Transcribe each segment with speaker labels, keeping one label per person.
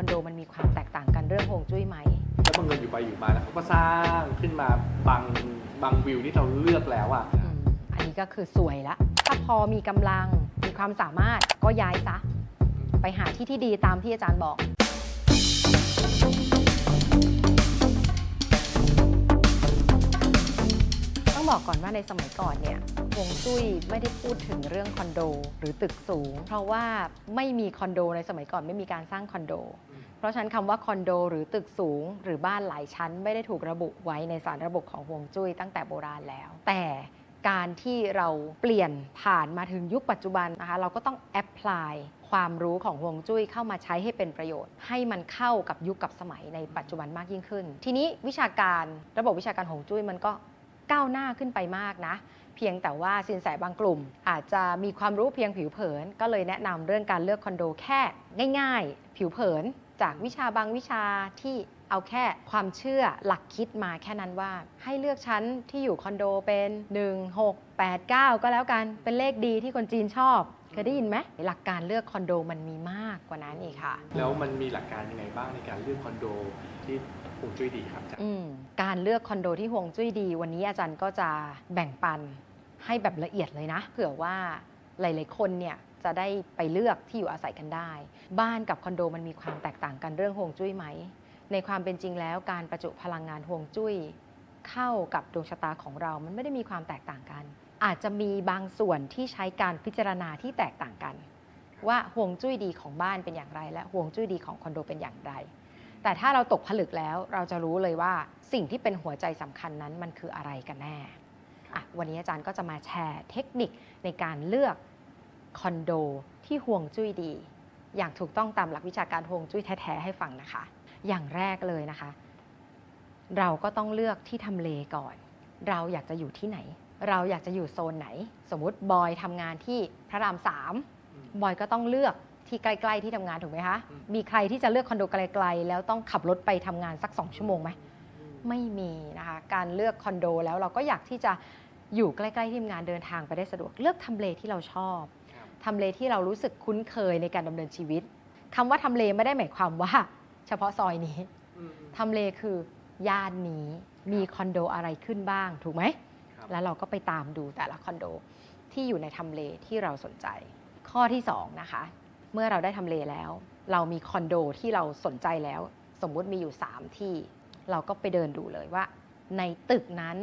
Speaker 1: อนโดมันมีความแตกต่างกันเรื่องฮวงจุ้ยไหม
Speaker 2: แล้วบางเงินอยู่ไปอยู่มาแล้วเขาก็สร้างขึ้นมาบางบางวิวที่เราเลือกแล้วอะ
Speaker 1: อืมอันนี้ก็คือสวยละ ถ้าพอมีกำลังมีความสามารถก็ย้ายซะ ไปหาที่ที่ดีตามที่อาจารย์บอก ต้องบอกก่อนว่าในสมัยก่อนเนี่ยฮวงจุ้ยไม่ได้พูดถึงเรื่องคอนโด หรือตึกสูง เพราะว่าไม่มีคอนโดในสมัยก่อนไม่มีการสร้างคอนโด เพราะฉะนั้นคำว่าคอนโดหรือตึกสูง หรือบ้านหลายชั้นไม่ได้ถูกระบุไว้ในสารระบบของฮวงจุ้ยตั้งแต่โบราณแล้ว แต่การที่เราเปลี่ยนผ่านมาถึงยุคปัจจุบันนะคะเราก็ต้องแอพพลายความรู้ของฮวงจุ้ยเข้ามาใช้ให้เป็นประโยชน์ ให้มันเข้ากับยุคกับสมัยในปัจจุบันมากยิ่งขึ้น ทีนี้วิชาการระบบวิชาการฮวงจุ้ยมันก็ก้าวหน้าขึ้นไปมากนะ เพียงแต่ว่าสินแสบางกลุ่ม อาจจะมีความรู้เพียงผิวเผิน ก็เลยแนะนำเรื่องการเลือกคอนโดแค่ง่าย ๆ ผิวเผิน จากวิชาบางวิชาที่เอาแค่ความเชื่อหลักคิดมาแค่นั้นว่า ให้เลือกชั้นที่อยู่คอนโดเป็น 1 6 8 9 ก็แล้วกันเป็นเลขดีที่คนจีนชอบเคยได้ยินไหมหลักการเลือกคอนโดมันมีมากกว่านั้นอีกค่ะ
Speaker 2: แล้วมันมีหลักการยังไงบ้างในการเลือกคอนโดที่ฮวงจุ้ยดีครับอาจารย์
Speaker 1: อืมการเลือกคอนโดที่ห่วงจุ้ยดี วันนี้อาจารย์ก็จะแบ่งปันให้แบบละเอียดเลยนะ เผื่อว่าหลาย ๆ คนเนี่ย จะได้ไปเลือกที่อยู่อาศัยกันได้ บ้านกับคอนโดมันมีความแตกต่างกันเรื่องห่วงจุ้ยไหม ในความเป็นจริงแล้วการประจุพลังงานห่วงจุ้ย เข้ากับดวงชะตาของเรามันไม่ได้มีความแตกต่างกัน อาจจะมีบางส่วนที่ใช้การพิจารณาที่แตกต่างกัน ว่าห่วงจุ้ยดีของบ้านเป็นอย่างไร และห่วงจุ้ยดีของคอนโดเป็นอย่างไร แต่ถ้าเราตกผลึกแล้วเราจะรู้เลยว่าสิ่งที่เป็นหัวใจสำคัญนั้นมันคืออะไรกันแน่วันนี้อาจารย์ก็จะมาแชร์เทคนิคในการเลือก คอนโดที่ห่วงจุ้ยดี อย่างถูกต้องตามหลักวิชาการห่วงจุ้ยแท้ๆให้ฟังนะคะ อย่างแรกเลยนะคะ เราก็ต้องเลือกที่ทำเลก่อน เราอยากจะอยู่ที่ไหน เราอยากจะอยู่โซนไหน สมมุติบอยทำงานที่พระรามสามบอยก็ต้องเลือกที่ใกล้ๆที่ทำงานถูกไหมคะ
Speaker 2: อืม
Speaker 1: มีใครที่จะเลือกคอนโดไกลๆ แล้วต้องขับรถไปทำงานสัก2ชั่วโมงไหม ไม่มีนะคะ การเลือกคอนโดแล้วเราก็อยากที่จะอยู่ใกล้ๆที่ทำงานเดินทางไปได้สะดวก เลือกทำเลที่เราชอบ
Speaker 2: ครับ
Speaker 1: ทำเลที่เรารู้สึกคุ้นเคยในการดำเนินชีวิตคำว่าทำเลไม่ได้หมายความว่า เฉพาะซอยนี้
Speaker 2: อืม
Speaker 1: ทำเลคือย่านนี้มีคอนโดอะไรขึ้นบ้าง ถูกไหม
Speaker 2: ครับ
Speaker 1: แล้วเราก็ไปตามดูแต่ละคอนโดที่อยู่ในทำเลที่เราสนใจ ข้อที่2นะคะ เมื่อเราได้ทำเลแล้ว เรามีคอนโดที่เราสนใจแล้ว สมมุติมีอยู่ 3 ที่ เราก็ไปเดินดูเลยว่า ในตึกนั้น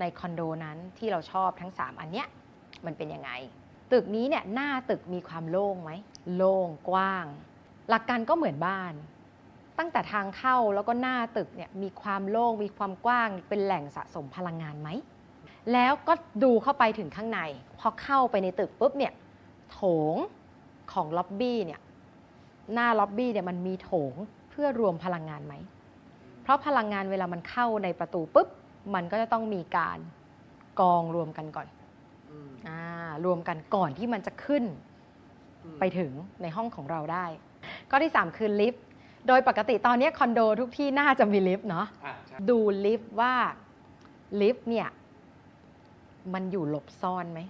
Speaker 1: ในคอนโดนั้นที่เราชอบทั้ง 3 อันเนี้ยมันเป็นยังไง ตึกนี้เนี่ยหน้าตึกมีความโล่งไหมโล่งกว้าง หลักการก็เหมือนบ้าน ตั้งแต่ทางเข้าแล้วก็หน้าตึกเนี่ยมีความโล่งมีความกว้างเป็นแหล่งสะสมพลังงานไหมแล้วก็ดูเข้าไปถึงข้างในพอเข้าไปในตึกปุ๊บเนี่ยโถงของล็อบบี้เนี่ยหน้าล็อบบี้เนี่ยมันมีโถงเพื่อรวมพลังงานไหม เพราะพลังงานเวลามันเข้าในประตูปุ๊บ มันก็จะต้องมีการกองรวมกันก่อน
Speaker 2: อืม
Speaker 1: อ่ารวมกันก่อนที่มันจะขึ้น
Speaker 2: อืม
Speaker 1: ไปถึงในห้องของเราได้ ข้อที่ 3 คือลิฟต์โดยปกติตอนนี้คอนโดทุกที่น่าจะมีลิฟต์เนาะ
Speaker 2: อะใช่
Speaker 1: ดูลิฟต์ว่าลิฟต์เนี่ยมันอยู่หลบซ่อนไหม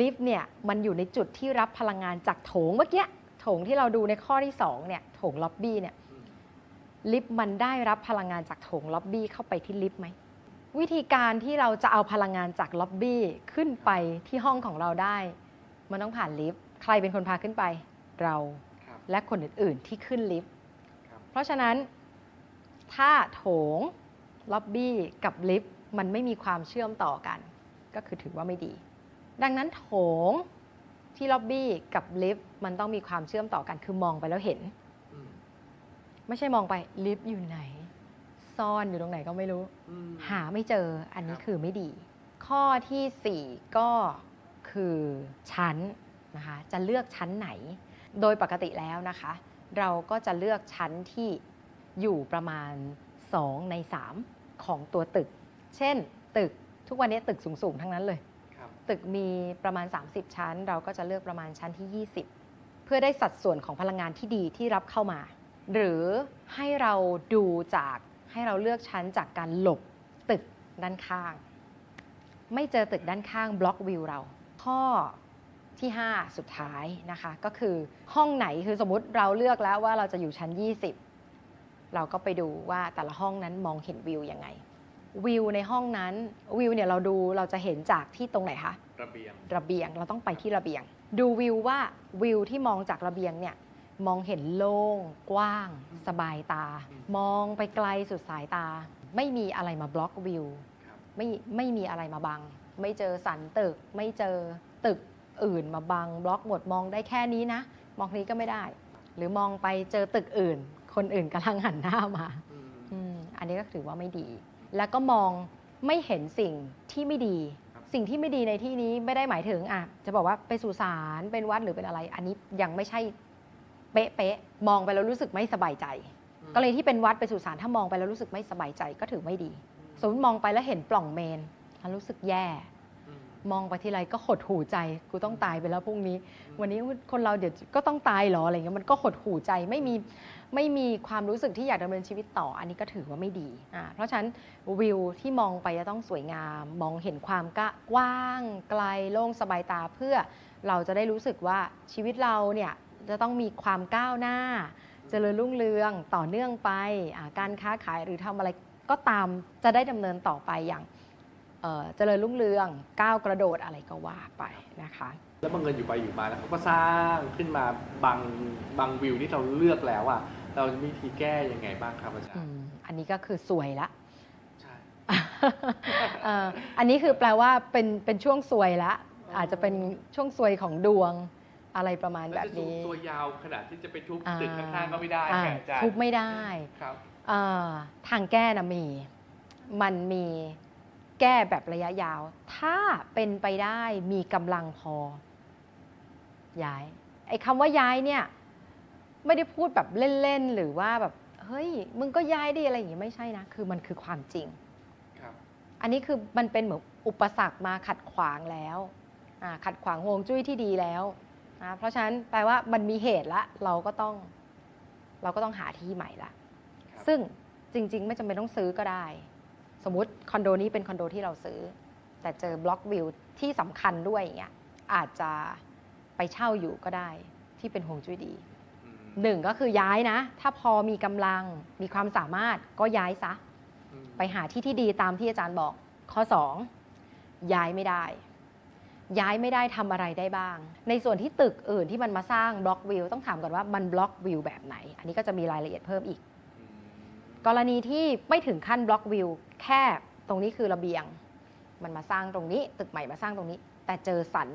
Speaker 1: ลิฟต์เนี่ยมันอยู่ในจุดที่รับพลังงานจากโถงเมื่อกี้โถงที่เราดูในข้อที่2เนี่ยโถงล็อบบี้เนี่ย
Speaker 2: อืม
Speaker 1: ลิฟต์มันได้รับพลังงานจากโถงล็อบบี้เข้าไปที่ลิฟต์ไหม วิธีการที่เราจะเอาพลังงานจากล็อบบี้ขึ้นไปที่ห้องของเราได้ มันต้องผ่านลิฟต์ใครเป็นคนพาขึ้นไปเรา
Speaker 2: ครับ
Speaker 1: และคนอื่นๆที่ขึ้นลิฟต์
Speaker 2: ครับ
Speaker 1: เพราะฉะนั้น ถ้าโถงล็อบบี้กับลิฟต์มันไม่มีความเชื่อมต่อกัน ก็คือถือว่าไม่ดี ดังนั้นโถงที่ล็อบบี้กับลิฟต์มันต้องมีความเชื่อมต่อกันคือมองไปแล้วเห็น
Speaker 2: อืม
Speaker 1: ไม่ใช่มองไปลิฟต์อยู่ไหน ซ่อนอยู่ตรงไหนก็ไม่รู้
Speaker 2: อืม
Speaker 1: หาไม่เจออันนี้
Speaker 2: ครับ
Speaker 1: คือไม่ดี ข้อทีสี่4 ก็คือชั้นนะคะจะเลือกชั้นไหน โดยปกติแล้วนะคะ เราก็จะเลือกชั้นที่อยู่ประมาณ 2 ใน 3 ของตัวตึก เช่น ตึกทุกวันนี้ตึกสูง ๆ ทั้งนั้นเลย
Speaker 2: ครับ
Speaker 1: ตึกมีประมาณ 30 ชั้น เราก็จะเลือกประมาณชั้นที่ 20 เพื่อได้สัดส่วนของพลังงานที่ดีที่รับเข้ามา หรือให้เราดูจาก ให้เราเลือกชั้นจากการหลบตึกด้านข้าง ไม่เจอตึกด้านข้างบล็อกวิวเรา ข้อที่ 5 สุดท้ายนะคะ ก็คือห้องไหนคือสมมุติเราเลือกแล้วว่าเราจะอยู่ชั้น 20 เราก็ไปดูว่าแต่ละห้องนั้นมองเห็นวิวยังไง วิวในห้องนั้นวิวเนี่ยเราดูเราจะเห็นจากที่ตรงไหนคะ
Speaker 2: ระเบียง
Speaker 1: ระเบียงเราต้องไปที่ระเบียง ดูวิวว่าวิวที่มองจากระเบียงเนี่ย มองเห็นโล่ง กว้าง สบายตา
Speaker 2: ม
Speaker 1: องไปไกลสุดสายตา ไม่มีอะไรมาบล็อกวิวไม่ไม่มีอะไรมาบัง ไม่เจอสันตึก ไม่เจอตึกอื่นมาบังบล็อกหมดมองได้แค่นี้นะ มองนี้ก็ไม่ได้ หรือมองไปเจอตึกอื่น คนอื่นกำลังหันหน้ามา
Speaker 2: อั
Speaker 1: นนี้ก็ถือว่าไม่ดี แล้วก็มองไม่เห็นสิ่งที่ไม่ดี สิ่งที่ไม่ดีในที่นี้ไม่ได้หมายถึงอะจะบอกว่าไปสุสานเป็นวัดหรือเป็นอะไร อันนี้ยังไม่ใช่ เป๊ะๆมองไปแล้วรู้สึกไม่สบายใจ ก็เลยที่เป็นวัดไปสุสานถ้ามองไปแล้วรู้สึกไม่สบายใจก็ถือไม่ดีสมมติมองไปแล้วเห็นปล่องเมนแล้วรู้สึกแย่
Speaker 2: อืม
Speaker 1: มองไปทีไรก็หดหูใจกูต้องตายไปแล้วพรุ่งนี้
Speaker 2: อืม
Speaker 1: วันนี้คนเราเดี๋ยวก็ต้องตายเหรออะไรเงี้ยมันก็หดหูใจไม่มีไม่มีความรู้สึกที่อยากดำเนินชีวิตต่อ อันนี้ก็ถือว่าไม่ดีอ่าเพราะฉะนั้นวิวที่มองไปจะต้องสวยงาม มองเห็นความกะกว้างไกลโล่งสบายตาเพื่อเราจะได้รู้สึกว่าชีวิตเราเนี่ย จะต้องมีความก้าวหน้าเจริญรุ่งเรืองต่อเนื่องไปอ่าการค้าขายหรือทำอะไรก็ตามจะได้ดำเนินต่อไปอย่างเอ่อเจริญรุ่งเรืองก้าวกระโดดอะไรก็ว่าไปนะคะ
Speaker 2: แล้วบางเงินอยู่ไปอยู่มาแล้วเขาก็สร้างขึ้นมาบางบางวิวที่เราเลือกแล้วอะเราจะมีวิธีแก้ยังไงบ้างครับอาจาร
Speaker 1: อื
Speaker 2: ย์
Speaker 1: มอันนี้ก็คือสวยละ
Speaker 2: ใช่
Speaker 1: เอ่ออันนี้คือแปลว่าเป็นเป็นช่วงสวยละ
Speaker 2: อ๋ออ
Speaker 1: อาจจะเป็นช่วงสวยของดวง อะไรประมาณ
Speaker 2: มัน
Speaker 1: แบบ
Speaker 2: จะสูง
Speaker 1: นี้
Speaker 2: ตัวยาวขนาดที่จะไปทุบ
Speaker 1: อ่า
Speaker 2: ตึกข้างๆก็ไม่ได้
Speaker 1: อ่า
Speaker 2: แค่อาจารย์
Speaker 1: ทุบไม่ได้
Speaker 2: ครับ
Speaker 1: เอ่อทางแก้นะมี มันมีแก้แบบระยะยาว ถ้าเป็นไปได้มีกำลังพอ ย้าย ไอ้คำว่าย้ายเนี่ยไม่ได้พูดแบบเล่นๆหรือว่าแบบเฮ้ยมึงก็ย้ายดิอะไรอย่างงี้ไม่ใช่นะ คือมันคือความจริง
Speaker 2: ครับ
Speaker 1: อันนี้คือมันเป็นเหมือนอุปสรรคมาขัดขวางแล้วอ่าขัดขวางฮวงจุ้ยที่ดีแล้ว นะเพราะฉะนั้นแปลว่ามันมีเหตุละเราก็ต้องเราก็ต้องหาที่ใหม่ละ
Speaker 2: ครับ
Speaker 1: ซึ่งจริง ๆ ไม่จำเป็นต้องซื้อก็ได้ สมมุติคอนโดนี้เป็นคอนโดที่เราซื้อ แต่เจอบล็อกวิวที่สำคัญด้วยอย่างเงี้ยอาจจะไปเช่าอยู่ก็ได้ที่เป็นฮวงจุ้ยดี
Speaker 2: อืม
Speaker 1: หนึ่งก็คือย้ายนะ ถ้าพอมีกำลังมีความสามารถก็ย้ายซะ
Speaker 2: อืม
Speaker 1: ไปหาที่ที่ดีตามที่อาจารย์บอก ข้อ 2 ย้ายไม่ได้ ย้ายไม่ได้ทำอะไรได้บ้าง ในส่วนที่ตึกอื่นที่มันมาสร้างบล็อกวิวต้องถามก่อนว่ามันบล็อกวิวแบบไหน อันนี้ก็จะมีรายละเอียดเพิ่มอีก
Speaker 2: อืม
Speaker 1: กรณีที่ไม่ถึงขั้นบล็อกวิวแค่ตรงนี้คือระเบียง มันมาสร้างตรงนี้ ตึกใหม่มาสร้างตรงนี้ แต่เจอสัน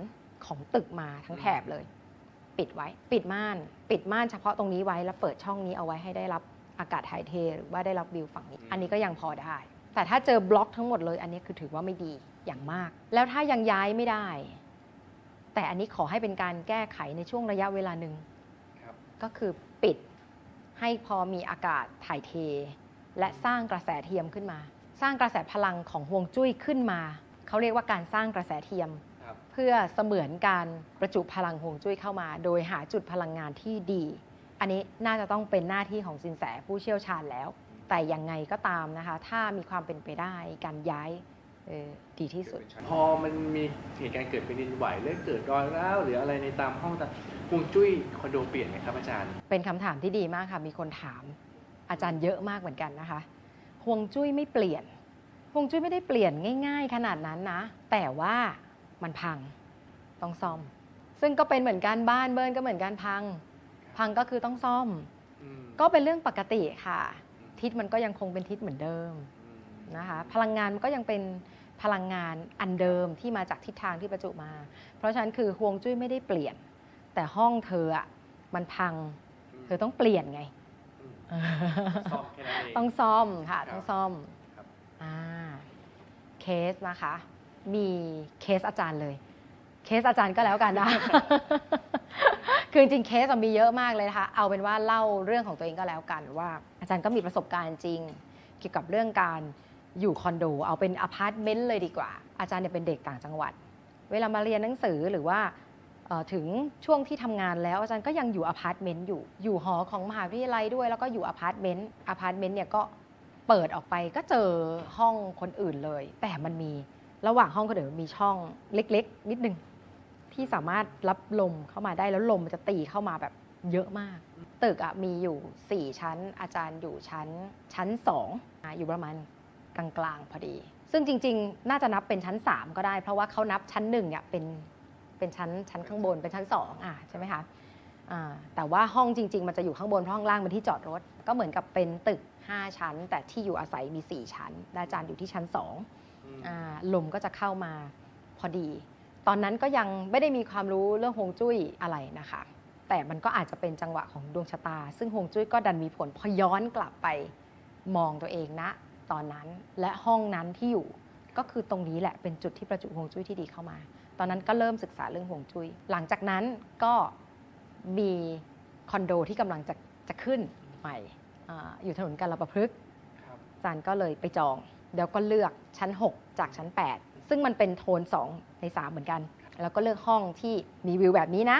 Speaker 1: ของตึกมาทั้งแถบเลย ปิดไว้ ปิดม่าน ปิดม่านเฉพาะตรงนี้ไว้แล้วเปิดช่องนี้เอาไว้ให้ได้รับอากาศถ่ายเทหรือว่าได้รับวิวฝั่งนี้ อันนี้ก็ยังพอได้ แต่ถ้าเจอบล็อกทั้งหมดเลย อันนี้คือถือว่าไม่ดีอย่างมาก แล้วถ้ายังย้ายไม่ได้ แต่อันนี้ขอให้เป็นการแก้ไขในช่วงระยะเวลาหนึ่ง
Speaker 2: ครับ
Speaker 1: ก็คือปิดให้พอมีอากาศถ่ายเท และสร้างกระแสเทียมขึ้นมา สร้างกระแสพลังของฮวงจุ้ยขึ้นมา เขาเรียกว่าการสร้างกระแสเทียม
Speaker 2: ครับ
Speaker 1: เพื่อเสมือนการประจุพลังฮวงจุ้ยเข้ามา โดยหาจุดพลังงานที่ดี อันนี้น่าจะต้องเป็นหน้าที่ของสินแสผู้เชี่ยวชาญแล้ว แต่ยังไงก็ตามนะคะ ถ้ามีความเป็นไปได้การย้ายเออดีที่สุด
Speaker 2: พอมันมีเหตุการณ์เกิดแผ่นดินไหวหรือเกิดรอยร้าวหรืออะไรในตามห้องต่างฮวงจุ้ยคอนโดเปลี่ยนไหมครับอาจารย์
Speaker 1: เป็นคำถามที่ดีมากค่ะ มีคนถามอาจารย์เยอะมากเหมือนกันนะคะฮวงจุ้ยไม่เปลี่ยนฮวงจุ้ยไม่ได้เปลี่ยนง่าย ๆ ขนาดนั้นนะ แต่ว่ามันพังต้องซ่อม ซึ่งก็เป็นเหมือนกันบ้านเบิร์นก็เหมือนกันพัง พังก็คือต้องซ่อม
Speaker 2: อืม
Speaker 1: ก็เป็นเรื่องปกติค่ะ ทิศมันก็ยังคงเป็นทิศเหมือนเดิม
Speaker 2: อืม
Speaker 1: นะคะพลังงานมันก็ยังเป็นพลังงานอันเดิมที่มาจากทิศทางที่ประจุมา เพราะฉะนั้นคือฮวงจุ้ยไม่ได้เปลี่ยน แต่ห้องเธออะมันพัง เธอต้องเปลี่ยนไง
Speaker 2: อืมซ่อมแค่นั้นเอง
Speaker 1: ต้องซ่อมค่ะ
Speaker 2: ครับ
Speaker 1: ต้องซ่อม
Speaker 2: ครับ
Speaker 1: อ่าเคสนะคะ มีเคสอาจารย์เลย เคสอาจารย์ก็แล้วกันนะคือจริงๆเคสอะมีเยอะมากเลยนะคะ เอาเป็นว่าเล่าเรื่องของตัวเองก็แล้วกันว่า อาจารย์ก็มีประสบการณ์จริง เกี่ยวกับเรื่องการอยู่คอนโด เอาเป็นอพาร์ตเมนต์เลยดีกว่า อาจารย์เนี่ยเป็นเด็กต่างจังหวัด เวลามาเรียนหนังสือหรือว่าถึงช่วงที่ทำงานแล้วอาจารย์ก็ยังอยู่อพาร์ตเมนต์อยู่ อยู่หอของมหาวิทยาลัยด้วย แล้วก็อยู่อพาร์ตเมนต์อพาร์ตเมนต์เนี่ยก็เปิดออกไปก็เจอห้องคนอื่นเลย แต่มันมีระหว่างห้องคนอื่นมันมีช่องเล็ก ๆ นิดนึงที่สามารถรับลมเข้ามาได้แล้วลมมันจะตีเข้ามาแบบ เยอะมาก ตึกอะมีอยู่ 4 ชั้น อาจารย์อยู่ชั้นชั้น2อะอยู่ประมาณกลางๆพอดี ซึ่งจริงๆ น่าจะนับเป็นชั้น 3 ก็ได้ เพราะว่าเขานับชั้น1เนี่ยเป็นเป็นชั้นชั้นข้างบนเป็นชั้น 2 อะใช่ไหมคะอ่าแต่ว่าห้องจริง ๆ มันจะอยู่ข้างบนเพราะข้างล่างเป็นที่จอดรถ ก็เหมือนกับเป็นตึก 5 ชั้น แต่ที่อยู่อาศัยมี 4 ชั้นและอาจารย์อยู่ที่ชั้น2
Speaker 2: อืม
Speaker 1: อ่าลมก็จะเข้ามาพอดี ตอนนั้นก็ยังไม่ได้มีความรู้เรื่องฮวงจุ้ยอะไรนะคะ แต่มันก็อาจจะเป็นจังหวะของดวงชะตา ซึ่งฮวงจุ้ยก็ดันมีผลพอย้อนกลับไปมองตัวเองนะ ตอนนั้นและห้องนั้นที่อยู่ ก็คือตรงนี้แหละเป็นจุดที่ประจุฮวงจุ้ยที่ดีเข้ามา ตอนนั้นก็เริ่มศึกษาเรื่องฮวงจุ้ยหลังจากนั้นก็มีคอนโดที่กำลังจะจะขึ้นใหม่ออยู่ถนนกาลประพฤกษ์จารย์ก็เลยไปจอง แล้วก็เลือกชั้น 6 จากชั้น 8 ซึ่งมันเป็นโทน 2 ใน 3 เหมือนกัน แล้วก็เลือกห้องที่มีวิวแบบนี้นะ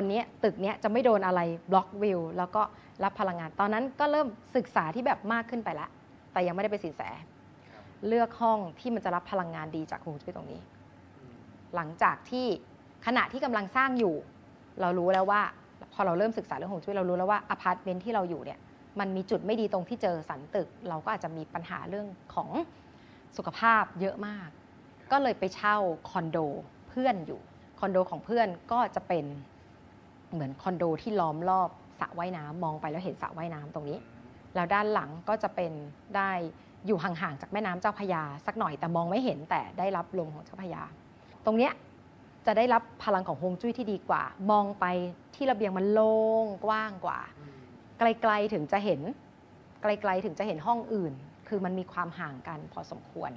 Speaker 1: นเนี้ตึกนี้จะไม่โดนอะไรบล็อกวิวแล้วก็รับพลังงาน ตอนนั้นก็เริ่มศึกษาที่แบบมากขึ้นไปแล้วแต่ยังไม่ได้ไปสินแส เลือกห้องที่มันจะรับพลังงานดีจากฮวงจุ้ยตรงนี้ หลังจากที่ขณะที่กำลังสร้างอยู่ เรารู้แล้วว่า พอเราเริ่มศึกษาเรื่องฮวงจุ้ยเรารู้แล้วว่าอพาร์ตเมนต์ที่เราอยู่เนี่ยมันมีจุดไม่ดีตรงที่เจอสันตึก เราก็อาจจะมีปัญหาเรื่องของสุขภาพเยอะมาก ก็เลยไปเช่าคอนโดเพื่อนอยู่คอนโดของเพื่อนก็จะเป็น เหมือนคอนโดที่ล้อมรอบสระว่ายน้ำมองไปแล้วเห็นสระว่ายน้ำตรงนี้ แล้วด้านหลังก็จะเป็นได้อยู่ห่างๆจากแม่น้ำเจ้าพยา สักหน่อยแต่มองไม่เห็นแต่ได้รับลมของเจ้าพยา ตรงเนี้ยจะได้รับพลังของฮวงจุ้ยที่ดีกว่า มองไปที่ระเบียงมันโล่งกว้างกว่า ไกลๆถึงจะเห็น ไกลๆถึงจะเห็นห้องอื่น คือมันมีความห่างกันพอสมควร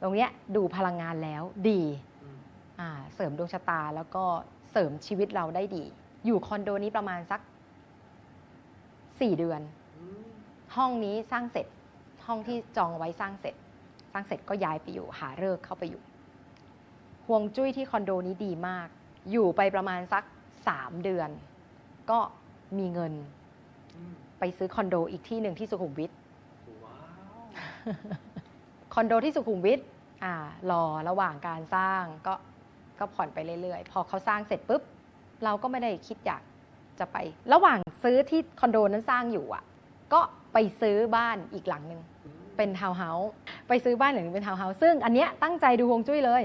Speaker 1: ตรงเนี้ยดูพลังงานแล้วดีเสริมดวงชะตาแล้วก็ สริมชีวิตเราได้ดี อยู่คอนโดนี้ประมาณสัก4เดือน
Speaker 2: อืม
Speaker 1: ห้องนี้สร้างเสร็จ ห้องที่จองไว้สร้างเสร็จ สร้างเสร็จก็ย้ายไปอยู่ หาเลิกษ์เข้าไปอยู่ห่วงจุ้ยที่คอนโดนี้ดีมาก อยู่ไปประมาณสัก3เดือน ก็มีเงิน
Speaker 2: อืม
Speaker 1: ไปซื้อคอนโดอีกที่หนึ่งที่สุขุมวิท
Speaker 2: ว้าว
Speaker 1: คอนโดที่สุขุมวิทอ่ารอระหว่างการสร้างก็ ก็ผ่อนไปเรื่อยๆ พอเขาสร้างเสร็จปุ๊บ เราก็ไม่ได้คิดอยากจะไป ระหว่างซื้อที่คอนโดนั้นสร้างอยู่อะ ก็ไปซื้อบ้านอีกหลังหนึ่ง
Speaker 2: อืม
Speaker 1: เป็นทาวน์เฮาส์ไปซื้อบ้านหลังหนึงเป็นทาวน์เฮาส์ซึ่งอันเนี้ยตั้งใจดูฮวงจุ้ยเลย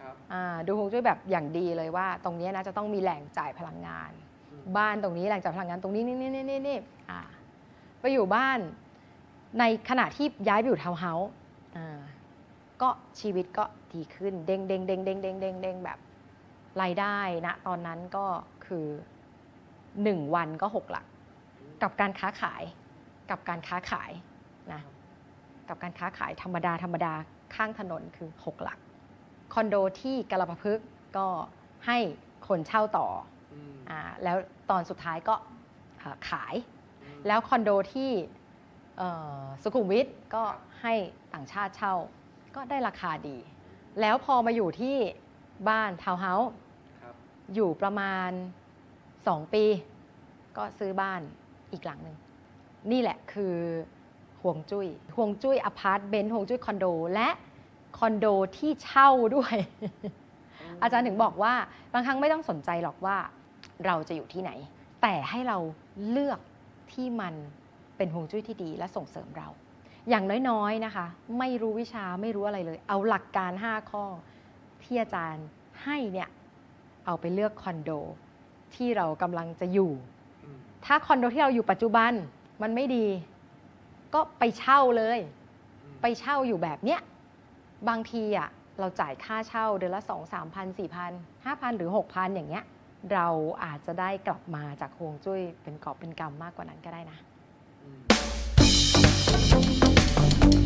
Speaker 2: ครับ
Speaker 1: อ่าดูฮวงจุ้ยแบบอย่างดีเลยว่า ตรงเนี้ยนะจะต้องมีแหล่งจ่ายพลังงาน
Speaker 2: อืม
Speaker 1: บ้านตรงนี้แหล่งจ่ายพลังงานตรงนี้นี่นี่นี่นี่นี่อ่าไปอยู่บ้านในขณะที่ย้ายไปอยู่ทาวน์เฮาส์อ่าก็ชีวิตก็ ดีขึ้น เด้งเด้งเด้งเด้งเด้งเด้งเด้งแบบรายได้นะตอนนั้นก็คือหนึ่งวันก็หกหลัก กับการค้าขาย กับการค้าขายนะกับการค้าขายธรรมดาธรรมดาข้างถนนคือ6หลัก คอนโดที่กระประพฤกษ์ก็ให้คนเช่าต่อ
Speaker 2: อืม
Speaker 1: อาแล้วตอนสุดท้ายก็อ่าขาย
Speaker 2: อืม
Speaker 1: แล้วคอนโดที่เอ่อสุขุมวิทก็ให้ต่างชาติเช่าก็ได้ราคาดี แล้วพอมาอยู่ที่บ้านทาวน์เฮาส์
Speaker 2: ครับ
Speaker 1: อยู่ประมาณ 2 ปี ก็ซื้อบ้านอีกหลังหนึ่ง นี่แหละคือห่วงจุย้ยห่วงจุ้ยอพาร์ตเมนต์ห่วงจุ้ยคอนโด และคอนโดที่เช่าด้วย อาจารย์ถึงบอกว่าบางครั้งไม่ต้องสนใจหรอกว่าเราจะอยู่ที่ไหน แต่ให้เราเลือกที่มันเป็นห่วงจุ้ยที่ดีและส่งเสริมเรา อย่างน้อยๆนะคะ ไม่รู้วิชาไม่รู้อะไรเลย เอาหลักการ 5 ข้อ ที่อาจารย์ให้เนี่ยเอาไปเลือกคอนโด ที่เรากำลังจะอยู่
Speaker 2: อืม
Speaker 1: ถ้าคอนโดที่เราอยู่ปัจจุบันมันไม่ดี ก็ไปเช่าเลย
Speaker 2: อืม
Speaker 1: ไปเช่าอยู่แบบเนี้ยบางทีอะเราจ่ายค่าเช่าเดือนละ 2 3 0 0 0 4 0 0 0 5,000 หรือ 6,000 อย่างเงี้ย เราอาจจะได้กลับมาจากฮวงจุ้ยเป็นกอบเป็นกำมากกว่านั้นก็ได้นะ Thank you.